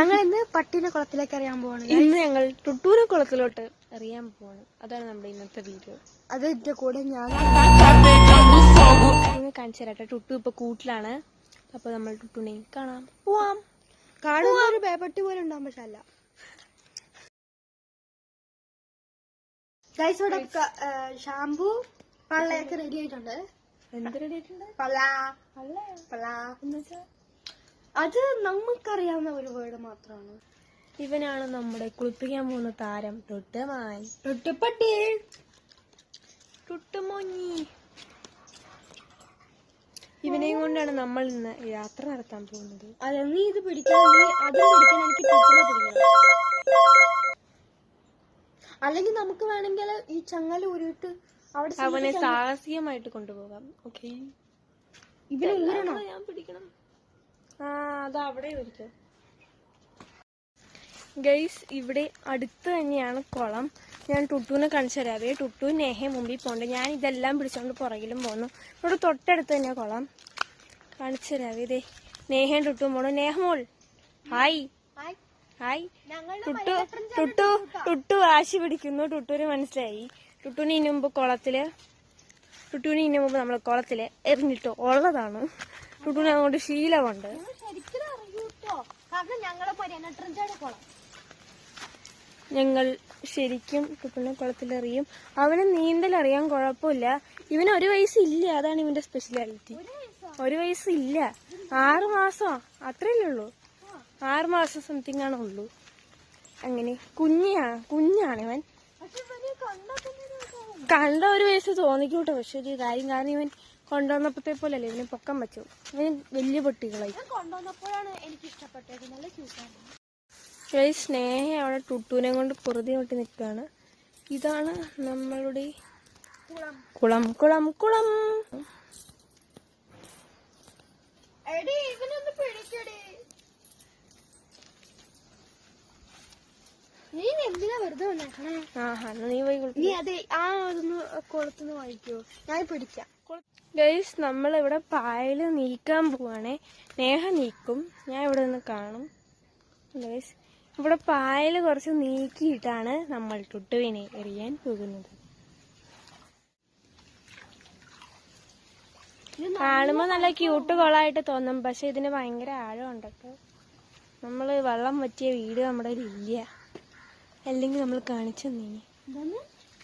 ഞങ്ങൾ ഇന്ന് പട്ടിന കുളത്തിലേക്ക് അറിയാൻ പോവാണ്. ഇന്ന് ഞങ്ങൾ ടുട്ടൂര കുളത്തിലോട്ട് അറിയാൻ പോവാണ്. അതാണ് നമ്മുടെ ഇന്നത്തെ വീഡിയോ. അത് എന്റെ കൂടെ ഞാൻ കാണിച്ചു തരാട്ടെ ടുട്ടു ഇപ്പൊ കൂട്ടിലാണ്. അപ്പൊ നമ്മൾ ടുട്ടുനെ കാണാം. പോവാം. കാണുന്ന ഒരു പേപ്പട്ടി പോലെ ഉണ്ടാവും പക്ഷെ അല്ല. ഗൈസ് ഇവിടെ ഷാംപൂ പള്ളയൊക്കെ റെഡി ആയിട്ടുണ്ട്. എന്ത് റെഡി ആയിട്ടുണ്ട്? പള്ള. പള്ള. അത് നമുക്കറിയാവുന്ന ഒരു വേർഡ് മാത്രമാണ്. ഇവനാണ് നമ്മുടെ കുളിപ്പിക്കാൻ പോകുന്ന താരം തൊട്ടുമാൻ. തൊട്ടിപ്പട്ടി തൊട്ടുമോഞ്ഞി. ഇവനെയും കൊണ്ടാണ് നമ്മൾ ഇന്ന് യാത്ര നടത്താൻ പോകുന്നത്. അതെ നീ ഇത് പിടിക്കാൻ നീ അതും പിടിക്കാൻ എനിക്ക് പിടിക്കണം. അല്ലെങ്കിൽ നമുക്ക് വേണമെങ്കിൽ ഈ ചങ്ങല ഉരുട്ട് അവിടെ അവനെ സാഹസികമായിട്ട് കൊണ്ടുപോകാം. ഓക്കെ ഇവനെ ഊരണം. ഞാൻ പിടിക്കണം. അത് അവിടെ ഗൈസ് ഇവിടെ അടുത്ത് തന്നെയാണ് കുളം. ഞാൻ ടുട്ടുവിനെ കാണിച്ചു തരാവേ ടുട്ടു നേഹെ മുമ്പിൽ പോകണ്ട ഞാൻ ഇതെല്ലാം പിടിച്ചോണ്ട് പുറകിലും പോന്നു. ഇവിടെ തൊട്ടടുത്ത് തന്നെയാ കുളം. കാണിച്ചു തരാവേ ഇതേ നേഹയും ടുട്ടും പോണു. നേഹമോൾ ഹായ്. ഹായ്. ടുട്ടു ടുട്ടു ടുട്ടു. വാശി പിടിക്കുന്നു. ടുട്ടുവിന് മനസ്സിലായി. ടുട്ടുവിന് ഇനി മുമ്പ് കുളത്തിൽ ടുട്ടുവിന് ഇനി മുമ്പ് നമ്മൾ കുളത്തിൽ എറിഞ്ഞിട്ടു ഉള്ളതാണ്. ടുട്ടുവിന് അതുകൊണ്ട് ശീലമുണ്ട്. ഞങ്ങൾ ശരിക്കും ടുട്ടുവിനെ കുളത്തിലെറിയും. അവന് നീന്തൽ അറിയാൻ കുഴപ്പമില്ല. ഇവന് ഒരു വയസ്സില്ല. അതാണ് ഇവന്റെ സ്പെഷ്യാലിറ്റി ഒരു വയസ്സില്ല. ആറ് മാസം അത്രയല്ലേ ഉള്ളൂ. ആറ് മാസം സംതിങ് ആണ് ഉള്ളൂ. അങ്ങനെ കുഞ്ഞാ കുഞ്ഞാണ് ഇവൻ. കണ്ട ഒരു വയസ്സ് തോന്നിക്കൂട്ടോ. പക്ഷെ ഒരു കാര്യം കാരണം ഇവൻ കൊണ്ടുവന്നപ്പോഴത്തെ പോലെയല്ലേ ഇതിന് പൊക്കം വെച്ചു? ഇതിന് വലിയ പൊട്ടികളായി. ഞാൻ കൊണ്ടുവന്നപ്പോഴാണ് എനിക്ക് ഇഷ്ടപ്പെട്ടത്. നല്ല ക്യൂട്ടാണ് ഈ സ്നേഹ അവിടെ ടുട്ടൂനെ കൊണ്ട് പുറതി കൊട്ടി നിൽക്കുകയാണ്. ഇതാണ് നമ്മളുടെ കുളം. കുളം. കുളം നീ എന്തിനാ വെറുതെ വന്നേക്കണേ നീ പോയി നീ അതെ ആ അതൊന്ന് കുളത്തുനിന്ന് വാങ്ങിക്കോ. ഞാൻ പിടിക്കാം. ഗൈസ് നമ്മൾ ഇവിടെ പായൽ നീക്കാൻ പോവാണേ. നേഹ നീക്കും. ഞാൻ ഇവിടെ നിന്ന് കാണും. ഗൈസ് ഇവിടെ പായൽ കുറച്ച് നീക്കിയിട്ടാണ് നമ്മൾ ടുട്ടുവിനെ എറിയാൻ പോകുന്നത്. കാണുമ്പോൾ നല്ല ക്യൂട്ട് കൊളായിട്ട് തോന്നും. പക്ഷെ ഇതിന് ഭയങ്കര ആഴമുണ്ട് നമ്മൾ വെള്ളം പറ്റിയ വീട് നമ്മുടെ ഇല്ല. അല്ലെങ്കിൽ നമ്മൾ കാണിച്ചു നീ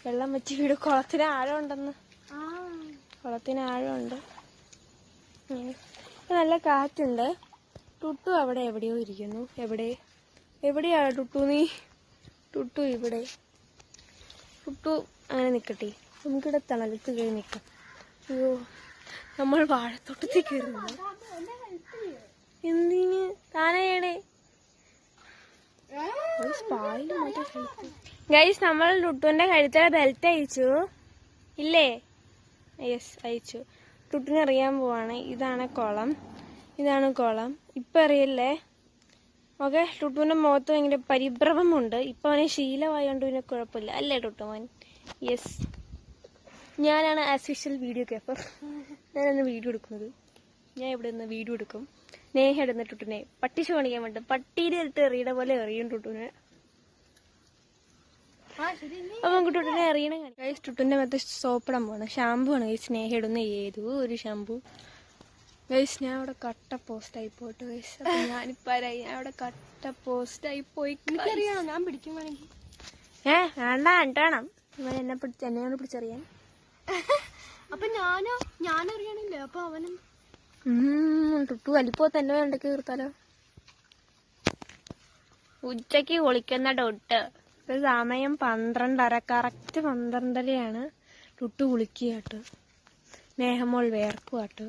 വെള്ളം പറ്റിയ വീട് കുളത്തിന് ആഴമുണ്ടെന്ന് കുളത്തിന് ആഴമുണ്ട്. നല്ല കാറ്റുണ്ട്. ടുട്ടു അവിടെ എവിടെയോ ഇരിക്കുന്നു. എവിടെ? എവിടെയാണ് ടുട്ടു നീ? ടുട്ടു ഇവിടെ. ടുട്ടു അങ്ങനെ നിക്കട്ടെ. നമുക്കിവിടെ തണലത്ത് കയറി നിൽക്കാം അയ്യോ നമ്മൾ വാഴത്തോട്ടത്തിൽ കയറുന്നു എന്തിന്? താനേടെ ഗൈസ് നമ്മൾ ടുട്ടുവിന്റെ കഴുത്തിലെ ബെൽറ്റ് അയച്ചു ഇല്ലേ? യെസ് അയച്ചു. ടുട്ടിനെ അറിയാൻ പോവാണ്. ഇതാണ് കുളം. ഇതാണ് കുളം. ഇപ്പം അറിയില്ലേ? ഓക്കെ ടുട്ടുവിന്റെ മുഖത്ത് ഭയങ്കര പരിഭ്രമമുണ്ട്. ഇപ്പം അവനെ ശീലമായതുകൊണ്ട് പിന്നെ കുഴപ്പമില്ല. അല്ലേ ടുട്ടു മോൻ? യെസ് ഞാനാണ് ആസ് യൂഷ്വൽ വീഡിയോ കേപ്പർ ഞാനാണ് വീഡിയോ എടുക്കുന്നത്. ഞാൻ ഇവിടെ നിന്ന് വീഡിയോ എടുക്കും. നേഹ ഇടുന്ന ടുട്ടുനെ. പട്ടിശ കാണിക്കാൻ വേണ്ടി. പട്ടിയുടെ ഇട്ട് എറിയുടെ പോലെ എറിയും ടുട്ടുനെ ആ ശരി നീ അപ്പൊ നമുക്ക് ടുട്ടുനെ എറിയണം ഗൈസ് ടുട്ടുന്റെ മറ്റേ സോപ്പിടാൻ പോകണം ഷാമ്പു ആണ്. ഗൈസ് സ്നേഹ ഇടുന്ന ഏതോ ഒരു ഷാമ്പു ഗൈസ് ഞാൻ അവിടെ കട്ട പോസ്റ്റ് ആയി പോട്ടെ ഗൈസ് അപ്പൊ ഞാനിപ്പോ ആരായി? ഞാൻ അവിടെ കട്ട പോസ്റ്റ് ആയി പോയി. എനിക്കറിയാം. ഞാൻ പിടിക്കും വേണമെങ്കിൽ. ഏ വേണ്ട. വേണ്ടണം ഇവൻ എന്നെ പിടിച്ച് എന്നെ കൊണ്ട് പിടിച്ചറിയാൻ. അപ്പൊ ഞാനോ? ഞാനറിയണില്ലേ? അപ്പൊ അവനും ടുട്ടു വലിപ്പോ തന്നെ വേണ്ടക്ക് തീർത്താലോ ഉച്ചയ്ക്ക് ഒളിക്കുന്ന തൊട്ട്. ഇപ്പൊ സമയം പന്ത്രണ്ടര. കറക്റ്റ് പന്ത്രണ്ടരയാണ്. ടുട്ടു കുളിക്കുക സ്നേഹമോൾ നേഹമോൾ സ്നേഹമോൾ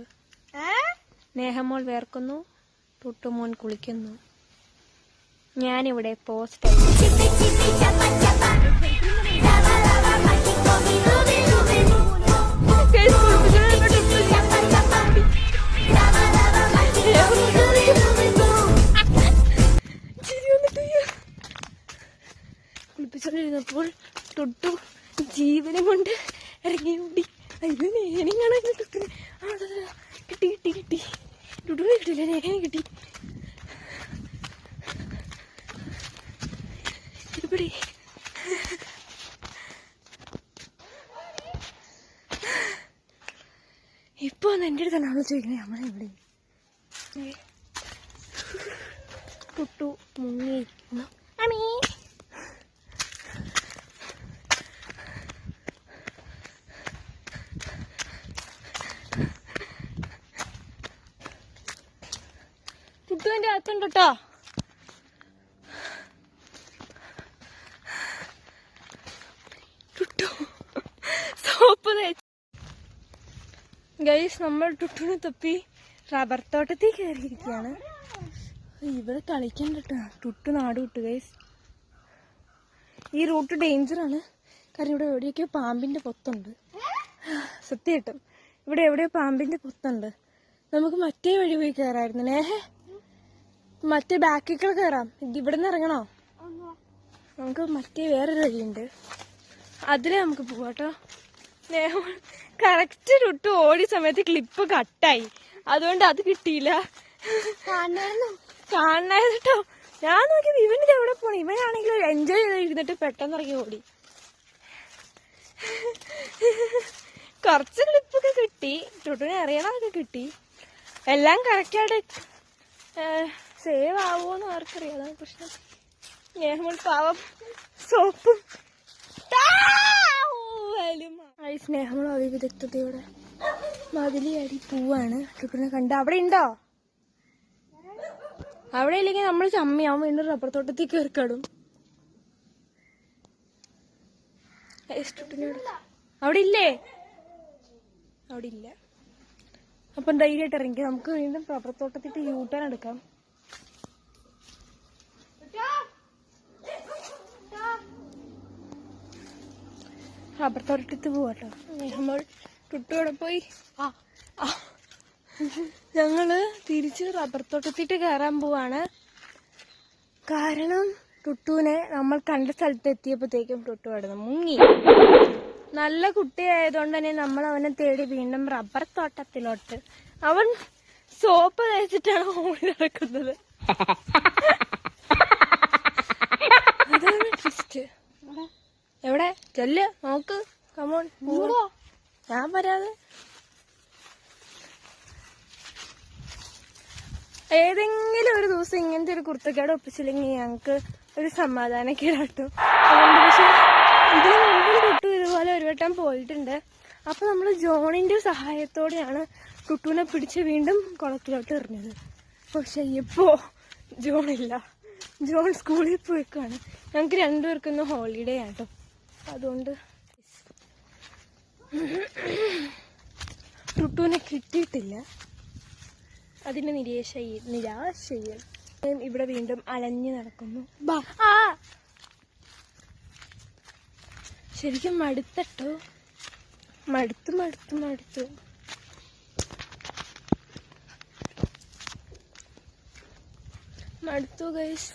നേഹമോൾ വേർക്കുന്നു ടുട്ടുമോൻ കുളിക്കുന്നു. ഞാനിവിടെ പോസ്റ്റ് കുട്ടു മുങ്ങിയിരിക്കുന്നു അമ്മീ. കുട്ടുവിന്റെ അകത്തുണ്ട് കേട്ടോ ടുട്ടു ഗൈസ് നമ്മൾ ടുട്ടുവിനെ തപ്പി റബ്ബർ തോട്ടത്തിൽ കയറിയിരിക്കുകയാണ്. ഇവിടെ കളിക്കണ്ട കേട്ടോ നാട് വിട്ടു ഗൈസ് ഈ റൂട്ട് ഡേഞ്ചറാണ് കാരണം ഇവിടെ എവിടെയൊക്കെയോ പാമ്പിന്റെ പൊത്തുണ്ട്. സത്യമായിട്ടും. ഇവിടെ എവിടെയോ പാമ്പിന്റെ പൊത്തുണ്ട്. നമുക്ക് മറ്റേ വഴി പോയി കയറായിരുന്നു നേഹേ മറ്റേ ബാക്കിൽ കയറാം ഇവിടെ നിന്ന് ഇറങ്ങണോ? നമുക്ക് മറ്റേ വേറൊരു വഴിയുണ്ട്. അതിലേ നമുക്ക് പോവാട്ടോ കറക്റ്റ് റൂട്ട് ഓടിയ സമയത്ത് ക്ലിപ്പ് കട്ടായി അതുകൊണ്ട് അത് കിട്ടിയില്ല. കാണായിരുന്നു കാണായത് കേട്ടോ ഞാൻ നോക്കിയത് ഇവനിത് എവിടെ പോണേ? ഇവനാണെങ്കിൽ എൻജോയ് ചെയ്ത് ഇരുന്നിട്ട് പെട്ടെന്ന് ഇറങ്ങി ഓടി. കുറച്ച് ക്ലിപ്പൊക്കെ കിട്ടി. ടുട്ടുനെ അറിയണമൊക്കെ കിട്ടി. എല്ലാം കറക്റ്റായിട്ട് സേവ് ആവുമോന്ന് ആർക്കറിയാം. അതാണ് പ്രശ്നം. സ്നേഹമുൾ പാവം സോപ്പും സ്നേഹമുള്ള അവിവിദഗ്ധതയോടെ മതിലി അടി പൂവാണ്. ടുട്ടുനെ കണ്ട അവിടെ ഉണ്ടോ? അവിടെ ഇല്ലെങ്കിൽ നമ്മൾ ചമ്മിയാവും വീണ്ടും റബ്ബർ തോട്ടത്തിൽ കയറിക്കാടും അവിടെ ഇല്ലേ അവിടെ ഇല്ല അപ്പം ധൈര്യമായിട്ട് ഇറങ്ങി. നമുക്ക് വീണ്ടും റബ്ബർ തോട്ടത്തിട്ട് യൂട്ടേൺ എടുക്കാം. റബ്ബർ തോട്ടത്തിൽ പോവാട്ടോ. നമ്മൾ ടുട്ടോടെ പോയി. ആ ആ. ഞങ്ങൾ തിരിച്ച് റബ്ബർ തോട്ടത്തിട്ട് കയറാൻ പോവാണ്. കാരണം ടുട്ടുവിനെ നമ്മൾ കണ്ട സ്ഥലത്ത് എത്തിയപ്പോഴത്തേക്കും ടുട്ടു കിടന്നു മുങ്ങി. നല്ല കുട്ടിയായതുകൊണ്ട് തന്നെ നമ്മൾ അവനെ തേടി വീണ്ടും റബ്ബർ തോട്ടത്തിലോട്ട്. അവൻ സോപ്പ് തേച്ചിട്ടാണ് ഓടി നടക്കുന്നത്. അതാണ് ട്വിസ്റ്റ് എവിടെ? ചെല്ല് നോക്ക്. കമോൺ ഞാൻ വരാതെ ഏതെങ്കിലും ഒരു ദിവസം ഇങ്ങനത്തെ ഒരു കുർത്തക്കേട് ഒപ്പിച്ചില്ലെങ്കിൽ ഞങ്ങൾക്ക് ഒരു സമാധാനക്കേടാട്ടും. അതുകൊണ്ട് പക്ഷെ ഇതിന് മുമ്പും ടുട്ടു ഇതുപോലെ ഒരു വട്ടം പോയിട്ടുണ്ട്. അപ്പൊ നമ്മൾ ജോണിന്റെ സഹായത്തോടെയാണ് ടുട്ടുവിനെ പിടിച്ച് വീണ്ടും കുളത്തിലോട്ട് എറിഞ്ഞത്. പക്ഷെ ഇപ്പോ ജോണില്ല ജോൺ സ്കൂളിൽ പോയിക്കാണ്. ഞങ്ങൾക്ക് രണ്ടുപേർക്കൊന്ന് ഹോളിഡേ ആട്ടോ. അതുകൊണ്ട് ടുട്ടുവിനെ കിട്ടിയിട്ടില്ല. അതിന്റെ നിരീക്ഷ നിരാശയിൽ. ഇവിടെ വീണ്ടും അലഞ്ഞു നടക്കുന്നു. ശരിക്കും മടുത്തട്ടോ. മടുത്തു മടുത്തു മടുത്തു. മടുത്തു ഗൈസ്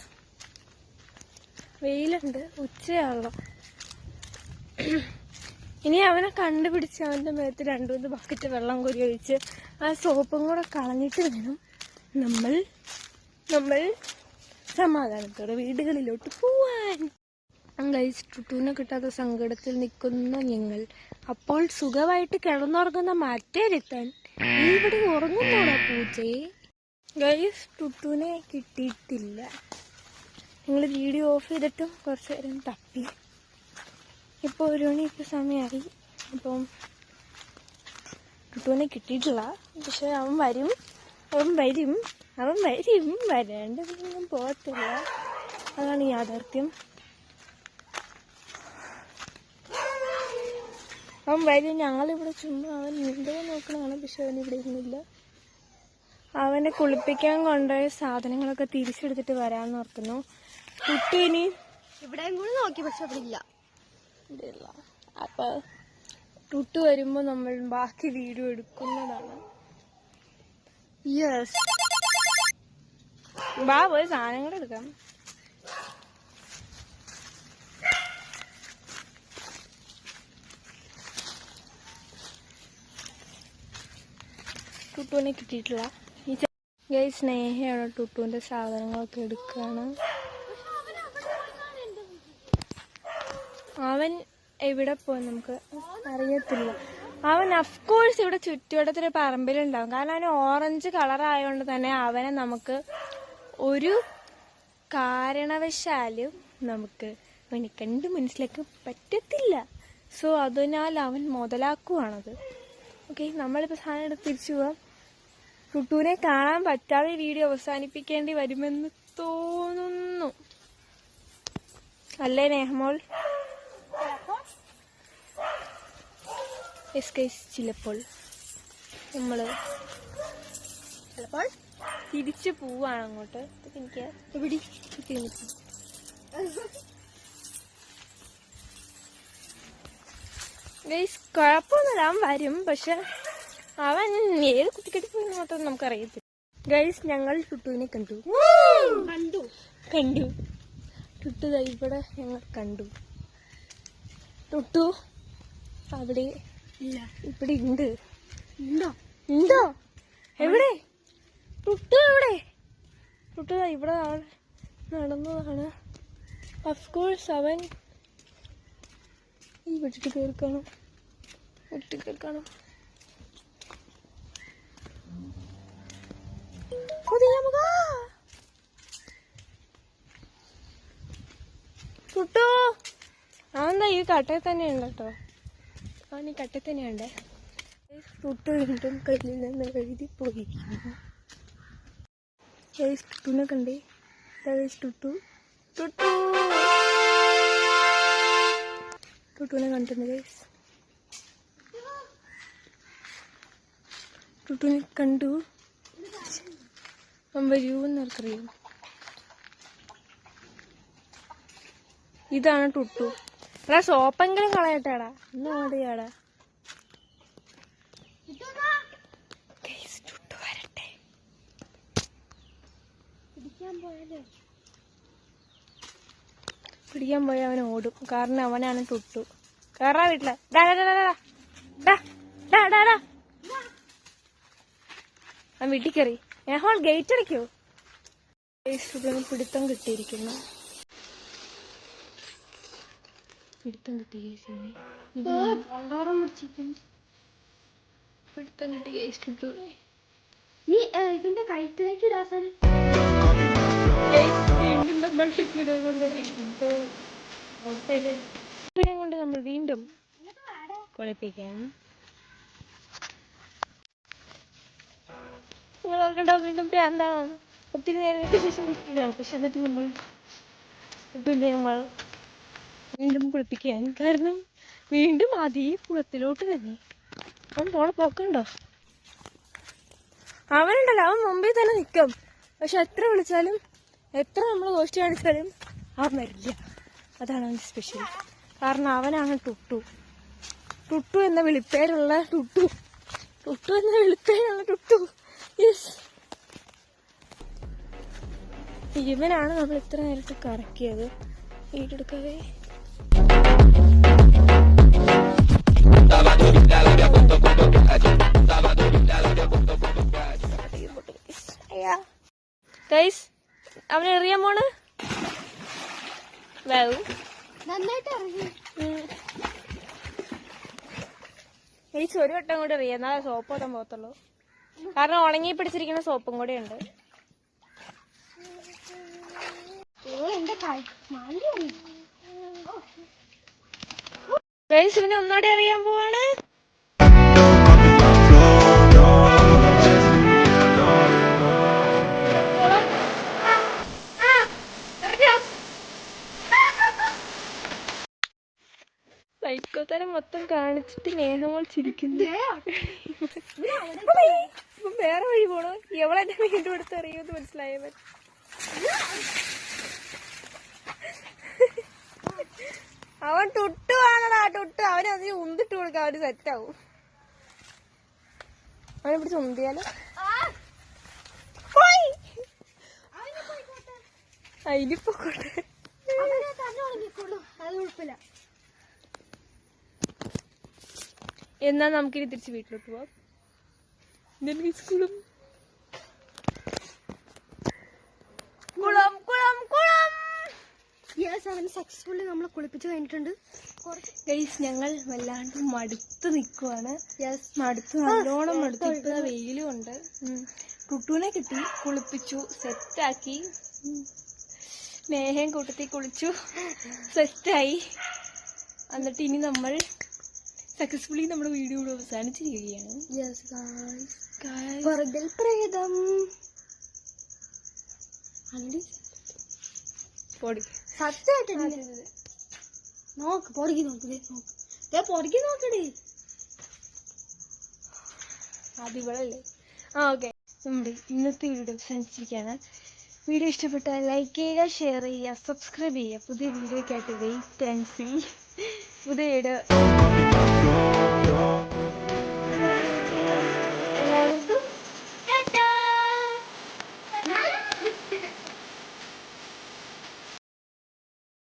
വെയിലുണ്ട്. ഉച്ചയാണല്ലോ. ഇനി അവനെ കണ്ടുപിടിച്ച് അവന്റെ മേത്ത് രണ്ടു മൂന്ന് ബക്കറ്റ് വെള്ളം കോരി ഒഴിച്ച് ആ സോപ്പും കൂടെ കളഞ്ഞിട്ട് വേണം നമ്മൾ നമ്മൾ സമാധാനത്തോടെ വീടുകളിലോട്ട് പോവാൻ. ഗൈസ് ടുട്ടൂനെ കിട്ടാത്ത സങ്കടത്തിൽ നിൽക്കുന്ന ഞങ്ങൾ അപ്പോൾ സുഖമായിട്ട് കിടന്നുറങ്ങുന്ന മറ്റൊരുത്തൻ നീ ഇവിടെ ഉറങ്ങുന്നോടാ പൂച്ചയെ ഗൈസ് ടുട്ടൂനെ കിട്ടിയിട്ടില്ല. നിങ്ങൾ വീഡിയോ ഓഫ് ചെയ്തിട്ടും കുറച്ച് നേരം തപ്പി. ഇപ്പോൾ ഒരു മണി ഇപ്പോൾ സമയമായി അപ്പം ടുട്ടുവിനെ കിട്ടിയിട്ടില്ല. പക്ഷെ അവൻ വരും. അവൻ വരും. അവൻ വരും. വരേണ്ടതൊന്നും പോകത്തില്ല. അതാണ് യാഥാർത്ഥ്യം. അവൻ വരും. ഞങ്ങളിവിടെ ചുമ്മാ അവൻ എന്തോ നോക്കണതാണ്. പക്ഷെ അവൻ ഇവിടെ ഇരുന്നില്ല. അവനെ കുളിപ്പിക്കാൻ കൊണ്ടുപോയ സാധനങ്ങളൊക്കെ തിരിച്ചെടുത്തിട്ട് വരാമെന്ന് ഓർക്കുന്നു. കുട്ടി ഇനി ഇവിടെയും കൂടി നോക്കി പക്ഷെ അവിടെ ഇല്ല. ഇല്ല. അപ്പൊ ടുട്ടു വരുമ്പോ നമ്മൾ ബാക്കി വീഡിയോ എടുക്കുന്നതാണ്. യെസ് ബാ പോയി സാധനങ്ങൾ എടുക്കാം. ടുട്ടുവിനെ കിട്ടിയിട്ടില്ല. ഈ സ്നേഹയാണ് ടുട്ടുവിന്റെ സാധനങ്ങളൊക്കെ എടുക്കുകയാണ് അവൻ എവിടെ പോകും നമുക്ക് അറിയത്തില്ല. അവൻ അഫ്കോഴ്സ് ഇവിടെ ചുറ്റുവട്ടത്തൊരു പറമ്പിലുണ്ടാവും. കാരണം അവന് ഓറഞ്ച് കളർ ആയതുകൊണ്ട് തന്നെ അവനെ നമുക്ക് ഒരു കാരണവശാലും നമുക്ക് അവനെ കണ്ട് മനസ്സിലാക്കാൻ പറ്റത്തില്ല. സോ അതിനാൽ അവൻ മുതലാക്കുവാണത്. ഓക്കെ നമ്മളിപ്പോൾ സാധനം എടുത്ത് തിരിച്ചു പോവാം. കുട്ടൂനെ കാണാൻ പറ്റാതെ വീഡിയോ അവസാനിപ്പിക്കേണ്ടി വരുമെന്ന് തോന്നുന്നു. അല്ലേ നേഹമോൾ എസ് കൈസ് ചിലപ്പോൾ നമ്മൾ ചിലപ്പോൾ തിരിച്ചു പോവാണ് അങ്ങോട്ട്. എനിക്ക് എവിടെ ചുറ്റി നിൽക്കും ഗൈസ് കുഴപ്പമൊന്നുമില്ല. അവൻ വരും പക്ഷെ അവൻ ഏത് കുത്തിക്കെട്ടി പോയി മാത്രം നമുക്കറിയത്തില്ല. ഗൈസ് ഞങ്ങൾ ടുട്ടുവിനെ കണ്ടു. കണ്ടു. കണ്ടു. ടുട്ടു ഇവിടെ ഞങ്ങൾ കണ്ടു. ടുട്ടു അവിടെ ഇല്ല. ഇവിടെ ഉണ്ട്. ഉണ്ടോ? ഉണ്ടോ? എവിടെ? ടുട്ടു എവിടെ? ടുട്ടു ഇവിടെ നടന്നതാണ്. അഫ്കോഴ്സ് അവൻ ഈ വിട്ടിട്ട് കേൾക്കണം വിട്ട് കേൾക്കണം പുതിയ മുഖ. ടുട്ടു അവന്താ ഈ കട്ടയിൽ തന്നെയുണ്ട് കേട്ടോ. അവൻ ഈ കട്ടയിൽ തന്നെയുണ്ട്. ടുട്ടു വീണ്ടും കയ്യിൽ നിന്ന് എഴുതി പോയിരിക്കുന്നു ഗൈസ് ടുട്ടുനെ കണ്ടേ? ടുട്ടു ടുട്ടു ടുട്ടുനെ കണ്ടിട്ടുണ്ട് ഗൈസ് ടുട്ടുനെ കണ്ടു. അവൻ വരുമെന്ന് അവർക്കറിയാം ഇതാണ് ടുട്ടു എടാ സോപ്പെങ്കിലും കളയട്ടെടാ. ഇന്ന് ഓടിയാടാ ടുട്ടു വരട്ടെ. പിടിക്കാൻ പോയാലോ. പിടിക്കാൻ അവൻ ഓടും. കാരണം അവനാണ് തൊട്ടു കയറാ വീട്ടിൽ. അവൻ വീട്ടിൽ കയറി ഏഹോൾ ഗേറ്റ് അടയ്ക്കോ. പിടുത്തം കിട്ടിയിരിക്കുന്നു. പിടുത്തം കിട്ടി കേസിനെ പണ്ടാറം പിടിച്ചിരിക്കുന്നു പിടുത്തം കിട്ടി കേസ് നീ ഇതിന്റെ കഴുത്തിലേക്ക് ഇതിനെ കൊണ്ട് നമ്മൾ വീണ്ടും കുളിപ്പിക്കാം. നിങ്ങൾ ഓർക്കണ്ടോ വീണ്ടും പ്രാന്താണെന്ന് ഒത്തിരി ശേഷം പക്ഷെ എന്നിട്ട് നമ്മൾ പിന്നെ നമ്മൾ വീണ്ടും കുളിപ്പിക്കാൻ കാരണം വീണ്ടും അതേ കുളത്തിലോട്ട് തന്നെ. അവൻ പോണ പോക്കണ്ടോ അവനുണ്ടല്ലോ അവൻ മുമ്പിൽ തന്നെ നിൽക്കും പക്ഷെ എത്ര വിളിച്ചാലും എത്ര നമ്മൾ ഗോഷ്ടി കാണിച്ചാലും അവൻ വരില്ല. അതാണ് അവന്റെ സ്പെഷ്യൽ കാരണം അവനാണ് ടുട്ടു. ടുട്ടു എന്ന വിളിപ്പേരുള്ള ടുട്ടു. ടുട്ടു എന്ന വിളിപ്പേരുള്ള ടുട്ടു. യെസ് ഇവനാണ് നമ്മൾ ഇത്ര നേരത്തെ കറക്കിയത്. വീടെടുക്കാതെ ഗൈസ് അവൻ എറിയാൻ പോണ്? ഗൈസ് ഒരു വട്ടം കൂടി എറിയാം. എന്നാലേ സോപ്പ് ഓട്ടം പോകത്തുള്ളൂ. കാരണം ഉണങ്ങി പിടിച്ചിരിക്കുന്ന സോപ്പും കൂടെ ഉണ്ട്. എന്റെ കൈ മണ്ടി അറിയും ഗൈസ് ഇവനെ ഒന്നുകൂടെ അറിയാൻ പോവാണ്. സൈക്കോത്തരം മൊത്തം കാണിച്ചിട്ട് നേഹമോൾ ചിരിക്കുന്നു. വേറെ വഴി പോണു. എവളെന്നെ വീണ്ടും എടുത്ത് അറിയുമെന്ന് മനസ്സിലായവൻ. അവൻ ടുട്ടു ആണടാ ടുട്ടു. അവനെ അതിന് ഉന്തിട്ട് കൊടുക്കാൻ അവന് സെറ്റാവും. അവനെ പിടിച്ച് ഉന്തിയാലോ? പോയി. അതിനിപ്പോ കൊണ്ട് അവനെ തന്നെ ഉണങ്ങിക്കോളൂ. അത് കുഴപ്പമില്ല. എന്നാ നമുക്കിനി തിരിച്ച് വീട്ടിലോട്ട് പോവാം. സ്കൂളും? കുളം കുളം കുളം. ഗ്യാസ് അവൻ സക്സസ്ഫുള്ളി നമ്മൾ കുളിപ്പിച്ച് കഴിഞ്ഞിട്ടുണ്ട്. ഗൈസ് ഞങ്ങൾ വല്ലാണ്ട് മടുത്ത് നിൽക്കുവാണ് യെസ് മടുത്ത് നല്ലോണം മടുത്ത് ഇപ്പൊ വെയിലും ഉണ്ട്. ടുട്ടുവിനെ കിട്ടി കുളിപ്പിച്ചു സെറ്റാക്കി സ്നേഹം കൂട്ടത്തിൽ കുളിച്ചു സെറ്റായി എന്നിട്ട് ഇനി നമ്മൾ സക്സസ്ഫുള്ളി നമ്മുടെ വീഡിയോ ഇവിടെ അവസാനിച്ചിരിക്കുകയാണ്. യെസ് പുറകിൽ പ്രേതം. പൊടി. സത്യമായിട്ട് നോക്ക് പൊറുകി നോക്ക് പൊറുകി നോക്കടി. അതിവളല്ലേ ആ ഓക്കെ. നമ്മുടെ ഇന്നത്തെ വീഡിയോ അവസാനിച്ചിരിക്കുകയാണ്. വീഡിയോ ഇഷ്ടപ്പെട്ടാൽ ലൈക്ക് ചെയ്യുക ഷെയർ ചെയ്യുക സബ്സ്ക്രൈബ് ചെയ്യുക. പുതിയ വീഡിയോ വെയിറ്റ് ആൻഡ് സീ പുതിയ വീഡിയോ